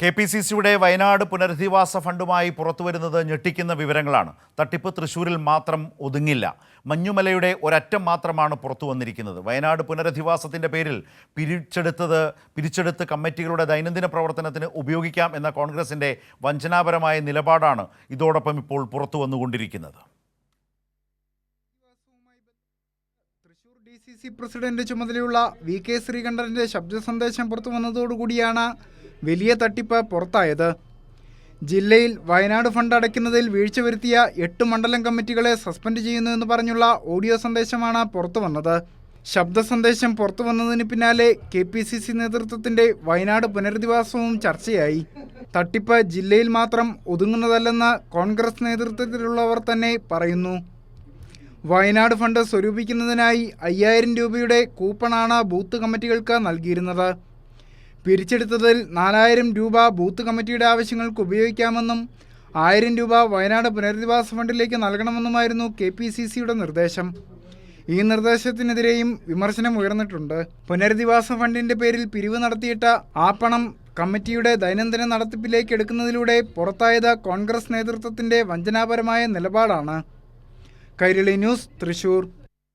K P C സിയുടെ വയനാട് പുനരധിവാസ ഫണ്ടുമായി പുറത്തുവരുന്നത് ഞെട്ടിക്കുന്ന വിവരങ്ങളാണ്. തട്ടിപ്പ് തൃശ്ശൂരിൽ മാത്രം ഒതുങ്ങില്ല. മഞ്ഞുമലയുടെ ഒരറ്റം മാത്രമാണ് പുറത്തു വന്നിരിക്കുന്നത്. വയനാട് പുനരധിവാസത്തിന്റെ പേരിൽ പിരിച്ചെടുത്തത് പിരിച്ചെടുത്ത് കമ്മിറ്റികളുടെ ദൈനംദിന പ്രവർത്തനത്തിന് ഉപയോഗിക്കാം എന്ന കോൺഗ്രസിന്റെ വഞ്ചനാപരമായ നിലപാടാണ് ഇതോടൊപ്പം ഇപ്പോൾ പുറത്തു വന്നുകൊണ്ടിരിക്കുന്നത്. Thrissur D C C president ചുമതലയുള്ള വി കെ ശ്രീകണ്ഠന്റെ ശബ്ദ സന്ദേശം പുറത്തു വന്നതോടുകൂടിയാണ് വലിയ തട്ടിപ്പ് പുറത്തായത്. ജില്ലയിൽ വയനാട് ഫണ്ട് അടയ്ക്കുന്നതിൽ വീഴ്ച വരുത്തിയ എട്ട് മണ്ഡലം കമ്മിറ്റികളെ സസ്പെൻഡ് ചെയ്യുന്നുവെന്ന് പറഞ്ഞുള്ള ഓഡിയോ സന്ദേശമാണ് പുറത്തു വന്നത്. ശബ്ദ സന്ദേശം പുറത്തു വന്നതിന് പിന്നാലെ കെ പി സി സി നേതൃത്വത്തിന്റെ വയനാട് പുനരധിവാസവും ചർച്ചയായി. തട്ടിപ്പ് ജില്ലയിൽ മാത്രം ഒതുങ്ങുന്നതല്ലെന്ന് കോൺഗ്രസ് നേതൃത്വത്തിലുള്ളവർ തന്നെ പറയുന്നു. വയനാട് ഫണ്ട് സ്വരൂപിക്കുന്നതിനായി അയ്യായിരം രൂപയുടെ കൂപ്പണാണ് ബൂത്ത് കമ്മിറ്റികൾക്ക് നൽകിയിരുന്നത്. പിരിച്ചെടുത്തതിൽ നാലായിരം രൂപ ബൂത്ത് കമ്മിറ്റിയുടെ ആവശ്യങ്ങൾക്ക് ഉപയോഗിക്കാമെന്നും ആയിരം രൂപ വയനാട് പുനരധിവാസ ഫണ്ടിലേക്ക് നൽകണമെന്നുമായിരുന്നു കെ പി സി സിയുടെ നിർദ്ദേശം. ഈ നിർദ്ദേശത്തിനെതിരെയും വിമർശനം ഉയർന്നിട്ടുണ്ട്. പുനരധിവാസ ഫണ്ടിന്റെ പേരിൽ പിരിവ് നടത്തിയിട്ട ആ പണം കമ്മിറ്റിയുടെ ദൈനംദിന നടത്തിപ്പിലേക്ക് എടുക്കുന്നതിലൂടെ പുറത്തായത് കോൺഗ്രസ് നേതൃത്വത്തിന്റെ വഞ്ചനാപരമായ നിലപാടാണ്. കൈരളി ന്യൂസ് തൃശൂർ.